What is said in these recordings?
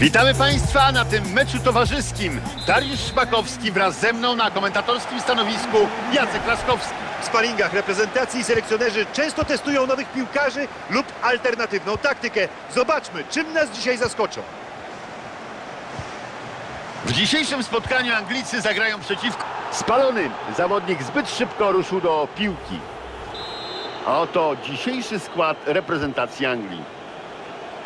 Witamy Państwa na tym meczu towarzyskim. Dariusz Szpakowski wraz ze mną na komentatorskim stanowisku Jacek Laskowski. W sparingach reprezentacji selekcjonerzy często testują nowych piłkarzy lub alternatywną taktykę. Zobaczmy, czym nas dzisiaj zaskoczą. W dzisiejszym spotkaniu Anglicy zagrają przeciwko... Spalony zawodnik zbyt szybko ruszył do piłki. A oto dzisiejszy skład reprezentacji Anglii.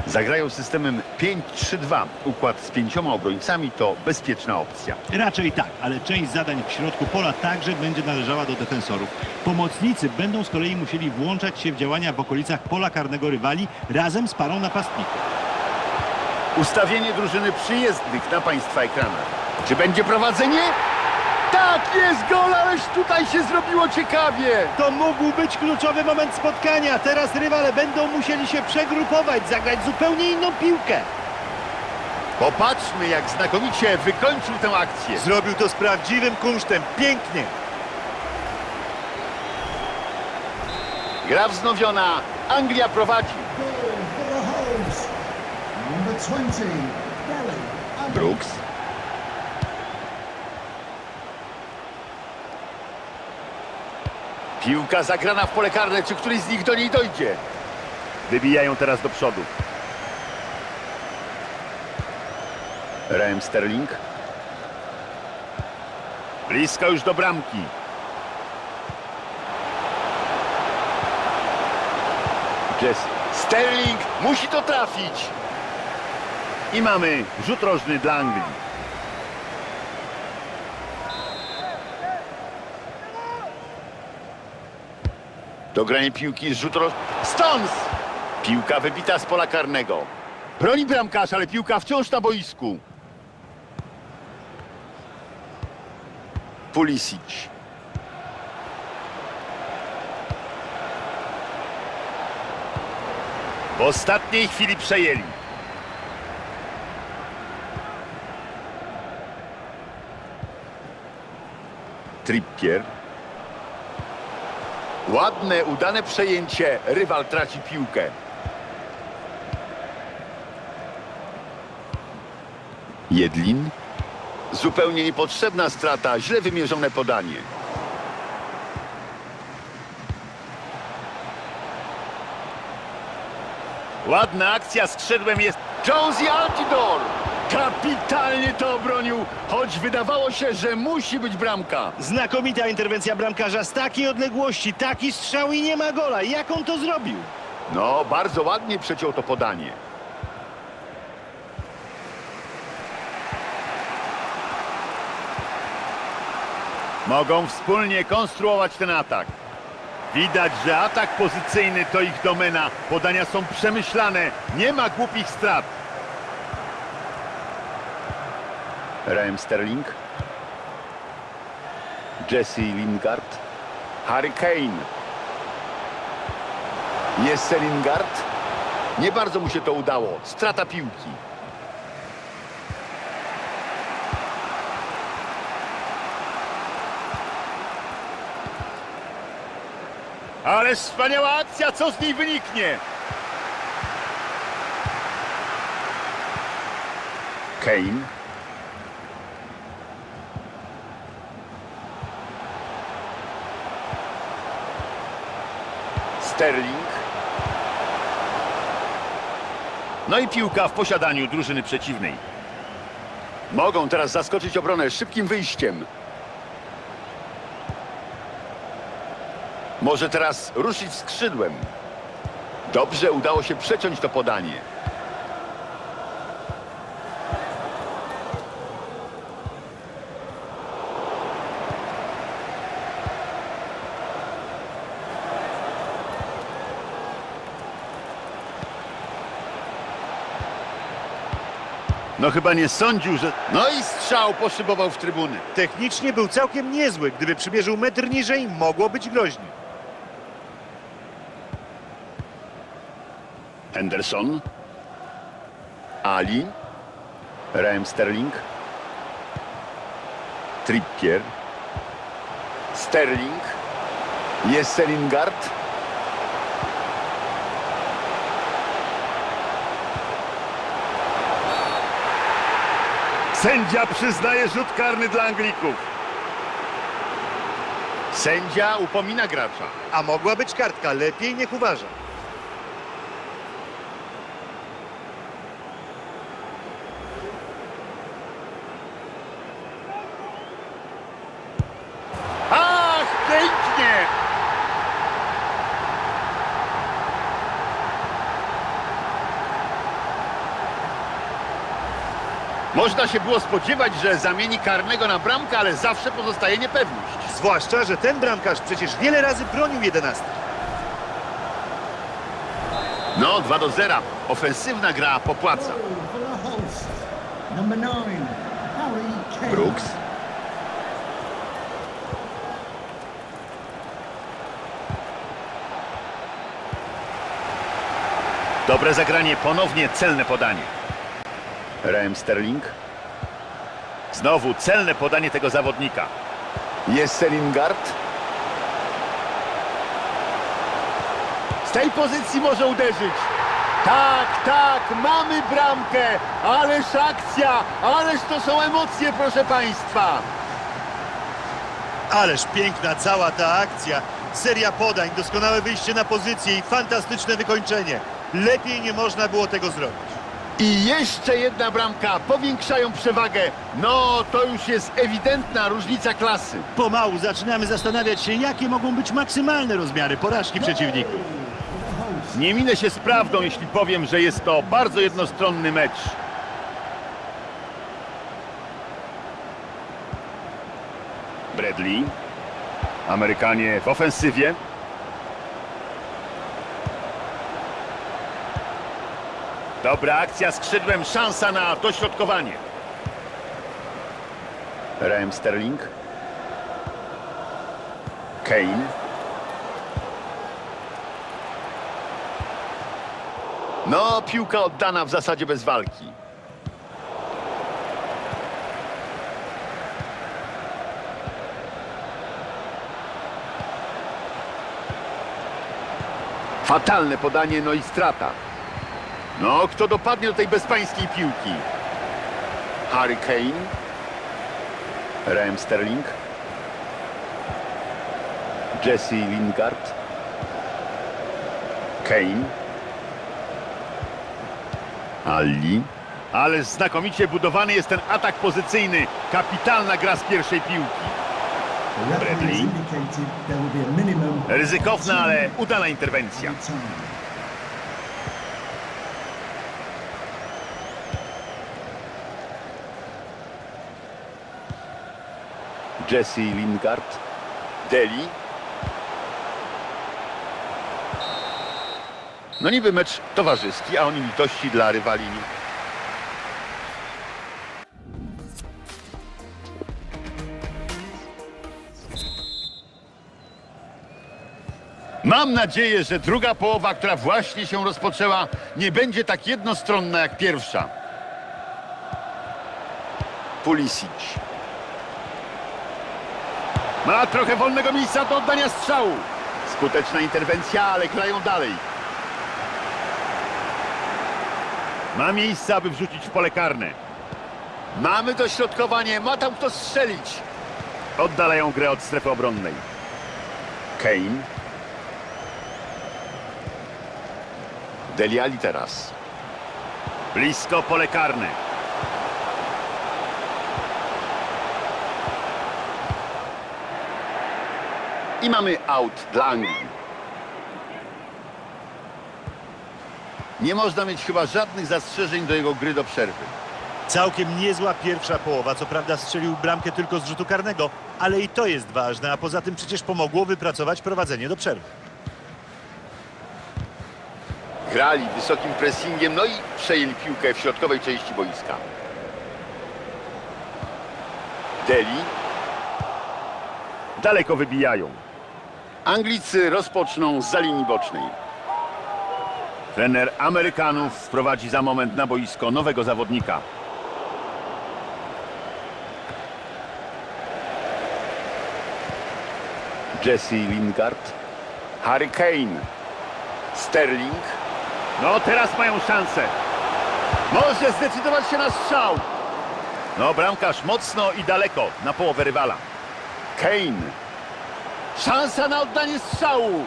Zagrają systemem 5-3-2. Układ z pięcioma obrońcami to bezpieczna opcja. Raczej tak, ale część zadań w środku pola także będzie należała do defensorów. Pomocnicy będą z kolei musieli włączać się w działania w okolicach pola karnego rywali razem z parą napastników. Ustawienie drużyny przyjezdnych na Państwa ekranach. Czy będzie prowadzenie? Tak, jest gol, ależ tutaj się zrobiło ciekawie. To mógł być kluczowy moment spotkania. Teraz rywale będą musieli się przegrupować, zagrać zupełnie inną piłkę. Popatrzmy, jak znakomicie wykończył tę akcję. Zrobił to z prawdziwym kunsztem. Pięknie. Gra wznowiona. Anglia prowadzi. Goal Piłka zagrana w pole karne. Czy któryś z nich do niej dojdzie? Wybijają teraz do przodu. Raheem Sterling. Blisko już do bramki. Jesse. Sterling musi to trafić. I mamy rzut rożny dla Anglii. Dogranie piłki rzut rożny. Stones! Piłka wybita z pola karnego. Broni bramkarz, ale piłka wciąż na boisku. Pulisic. W ostatniej chwili przejęli. Trippier. Ładne, udane przejęcie. Rywal traci piłkę. Jedlin. Zupełnie niepotrzebna strata, źle wymierzone podanie. Ładna akcja skrzydłem jest Josie Altidor. Kapitalnie to obronił, choć wydawało się, że musi być bramka. Znakomita interwencja bramkarza z takiej odległości, taki strzał i nie ma gola. Jak on to zrobił? No, bardzo ładnie przeciął to podanie. Mogą wspólnie konstruować ten atak. Widać, że atak pozycyjny to ich domena. Podania są przemyślane. Nie ma głupich strat. Raheem Sterling. Jesse Lingard. Harry Kane. Jest Lingard. Nie bardzo mu się to udało. Strata piłki. Ale wspaniała akcja, co z niej wyniknie? Kane. Sterling. No i piłka w posiadaniu drużyny przeciwnej. Mogą teraz zaskoczyć obronę szybkim wyjściem. Może teraz ruszyć skrzydłem. Dobrze udało się przeciąć to podanie. No chyba nie sądził, że... No i strzał poszybował w trybuny. Technicznie był całkiem niezły. Gdyby przymierzył metr niżej, mogło być groźnie. Henderson. Ali. Raheem Sterling. Trippier. Sterling. Jest Lingard. Sędzia przyznaje rzut karny dla Anglików. Sędzia upomina gracza. A mogła być kartka, lepiej niech uważa. Ach, pięknie! Można się było spodziewać, że zamieni karnego na bramkę, ale zawsze pozostaje niepewność. Zwłaszcza, że ten bramkarz przecież wiele razy bronił jedenastki. No, 2 do 0. Ofensywna gra popłaca. Brooks. Dobre zagranie, ponownie celne podanie. Raheem Sterling. Znowu celne podanie tego zawodnika. Jest Lingard. Z tej pozycji może uderzyć. Tak, tak, mamy bramkę. Ależ akcja, ależ to są emocje, proszę Państwa. Ależ piękna cała ta akcja. Seria podań, doskonałe wyjście na pozycję i fantastyczne wykończenie. Lepiej nie można było tego zrobić. I jeszcze jedna bramka, powiększają przewagę. No, to już jest ewidentna różnica klasy. Pomału zaczynamy zastanawiać się, jakie mogą być maksymalne rozmiary porażki przeciwników. Nie minę się z prawdą, jeśli powiem, że jest to bardzo jednostronny mecz. Bradley. Amerykanie w ofensywie. Dobra akcja skrzydłem, szansa na dośrodkowanie. Raheem Sterling. Kane. No, piłka oddana w zasadzie bez walki. Fatalne podanie, no i strata. No, kto dopadnie do tej bezpańskiej piłki? Harry Kane. Raheem Sterling. Jesse Lingard. Kane. Ali. Ależ znakomicie budowany jest ten atak pozycyjny. Kapitalna gra z pierwszej piłki. Bradley. Ryzykowna, ale udana interwencja. Jesse Lingard. Deli. No niby mecz towarzyski, a oni litości dla rywali. Mam nadzieję, że druga połowa, która właśnie się rozpoczęła, nie będzie tak jednostronna jak pierwsza. Pulisic. Ma trochę wolnego miejsca do oddania strzału. Skuteczna interwencja, ale grają dalej. Ma miejsce, aby wrzucić w pole karne. Mamy dośrodkowanie, ma tam kto strzelić. Oddalają grę od strefy obronnej. Kane. Deli Ali teraz. Blisko pole karne. I mamy out dla Anglii. Nie można mieć chyba żadnych zastrzeżeń do jego gry do przerwy. Całkiem niezła pierwsza połowa. Co prawda strzelił bramkę tylko z rzutu karnego, ale i to jest ważne, a poza tym przecież pomogło wypracować prowadzenie do przerwy. Grali wysokim pressingiem, no i przejęli piłkę w środkowej części boiska. Deli. Daleko wybijają. Anglicy rozpoczną z linii bocznej. Trener Amerykanów wprowadzi za moment na boisko nowego zawodnika. Jesse Lingard. Harry Kane. Sterling. No teraz mają szansę. Może zdecydować się na strzał. No, bramkarz mocno i daleko na połowę rywala. Kane. Szansa na oddanie strzału.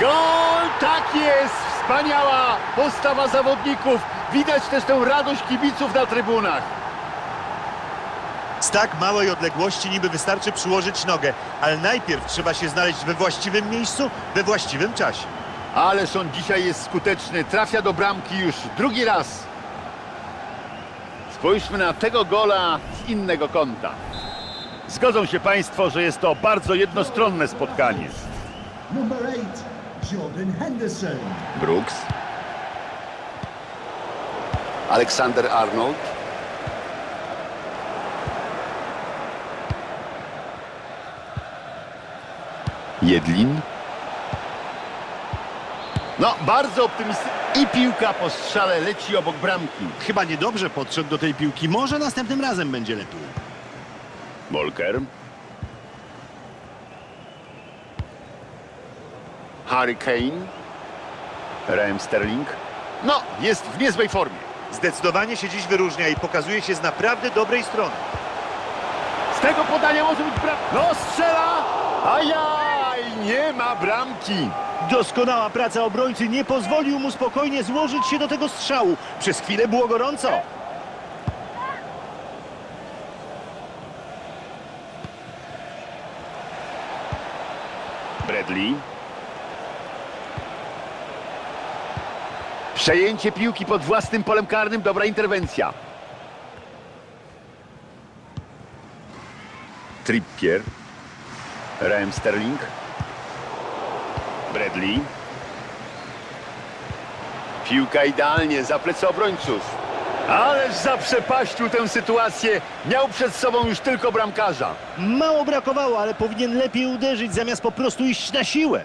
Gol! Tak jest! Wspaniała postawa zawodników. Widać też tę radość kibiców na trybunach. Z tak małej odległości niby wystarczy przyłożyć nogę, ale najpierw trzeba się znaleźć we właściwym miejscu, we właściwym czasie. Ależ on dzisiaj jest skuteczny. Trafia do bramki już drugi raz. Spójrzmy na tego gola z innego kąta. Zgodzą się Państwo, że jest to bardzo jednostronne spotkanie. Brooks. Aleksander Arnold. Jedlin. No, bardzo optymistycznie. I piłka po strzale leci obok bramki. Chyba niedobrze podszedł do tej piłki. Może następnym razem będzie lepiej. Volker. Harry Kane. Raheem Sterling. No, jest w niezłej formie. Zdecydowanie się dziś wyróżnia i pokazuje się z naprawdę dobrej strony. Z tego podania może być bramka. No, strzela! Ajaj, nie ma bramki. Doskonała praca obrońcy nie pozwolił mu spokojnie złożyć się do tego strzału. Przez chwilę było gorąco. Bradley. Przejęcie piłki pod własnym polem karnym, dobra interwencja. Trippier. Raheem Sterling. Bradley. Piłka idealnie za plecy obrońców. Ależ zaprzepaścił tę sytuację. Miał przed sobą już tylko bramkarza. Mało brakowało, ale powinien lepiej uderzyć, zamiast po prostu iść na siłę.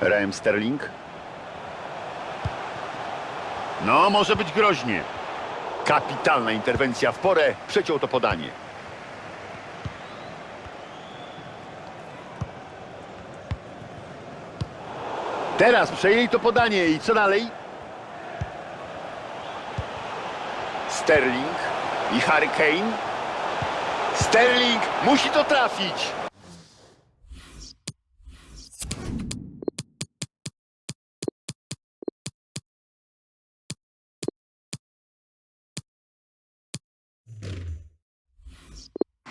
Raheem Sterling. No, może być groźnie. Kapitalna interwencja w porę. Przeciął to podanie. Teraz przejęli to podanie i co dalej? Sterling i Harry Kane. Sterling musi to trafić.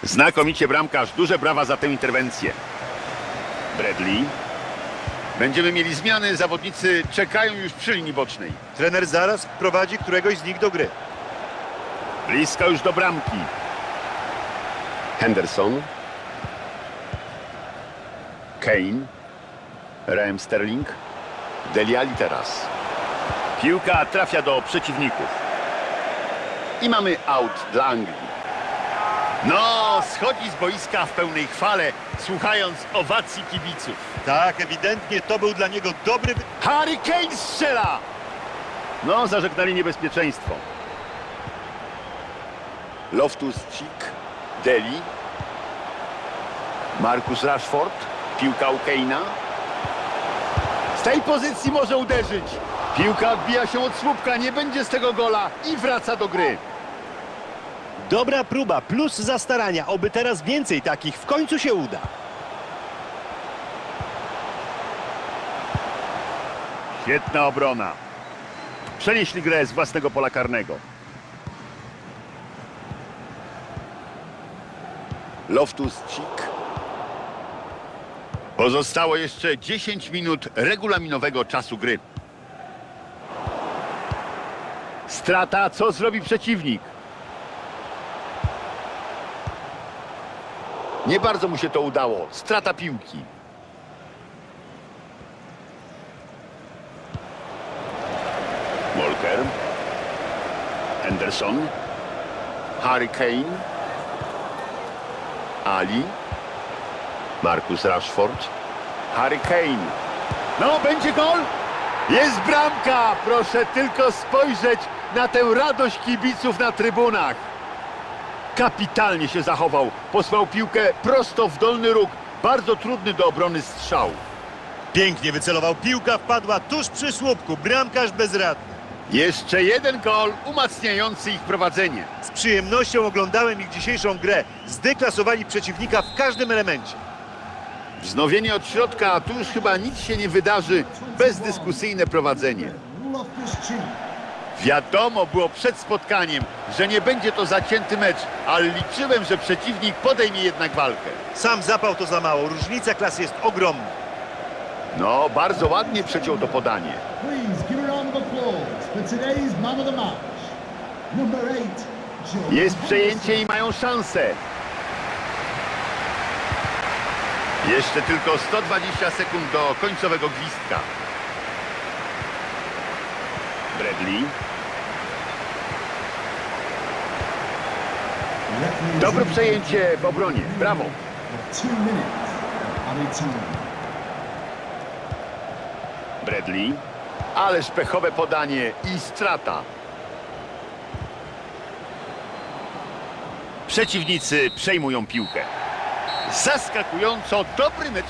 Znakomicie bramkarz, duże brawa za tę interwencję. Bradley. Będziemy mieli zmiany, zawodnicy czekają już przy linii bocznej. Trener zaraz wprowadzi któregoś z nich do gry. Blisko już do bramki. Henderson. Kane. Raheem Sterling. Deli Ali teraz. Piłka trafia do przeciwników. I mamy out dla Anglii. No, schodzi z boiska w pełnej chwale, słuchając owacji kibiców. Tak, ewidentnie to był dla niego dobry... Harry Kane strzela! No, zażegnali niebezpieczeństwo. Loftus Cheek, Deli, Marcus Rashford, piłka u Kane'a. Z tej pozycji może uderzyć. Piłka odbija się od słupka, nie będzie z tego gola i wraca do gry. Dobra próba, plus za starania. Oby teraz więcej takich w końcu się uda. Świetna obrona. Przenieśli grę z własnego pola karnego. Loftus Cheek. Pozostało jeszcze 10 minut regulaminowego czasu gry. Strata, co zrobi przeciwnik? Nie bardzo mu się to udało. Strata piłki. Walker. Henderson. Harry Kane. Ali. Marcus Rashford. Harry Kane. No, będzie gol! Jest bramka! Proszę tylko spojrzeć na tę radość kibiców na trybunach. Kapitalnie się zachował. Posłał piłkę prosto w dolny róg. Bardzo trudny do obrony strzał. Pięknie wycelował. Piłka wpadła tuż przy słupku. Bramkarz bezradny. Jeszcze jeden gol umacniający ich prowadzenie. Z przyjemnością oglądałem ich dzisiejszą grę. Zdeklasowali przeciwnika w każdym elemencie. Wznowienie od środka, a tu już chyba nic się nie wydarzy. Bezdyskusyjne prowadzenie. Wiadomo było przed spotkaniem, że nie będzie to zacięty mecz, ale liczyłem, że przeciwnik podejmie jednak walkę. Sam zapał to za mało. Różnica klas jest ogromna. No, bardzo ładnie przeciął to podanie. Jest przejęcie i mają szansę. Jeszcze tylko 120 sekund do końcowego gwizdka. Bradley. Dobre przejęcie w obronie. Brawo. Bradley. Ależ pechowe podanie i strata. Przeciwnicy przejmują piłkę. Zaskakująco dobry mecz.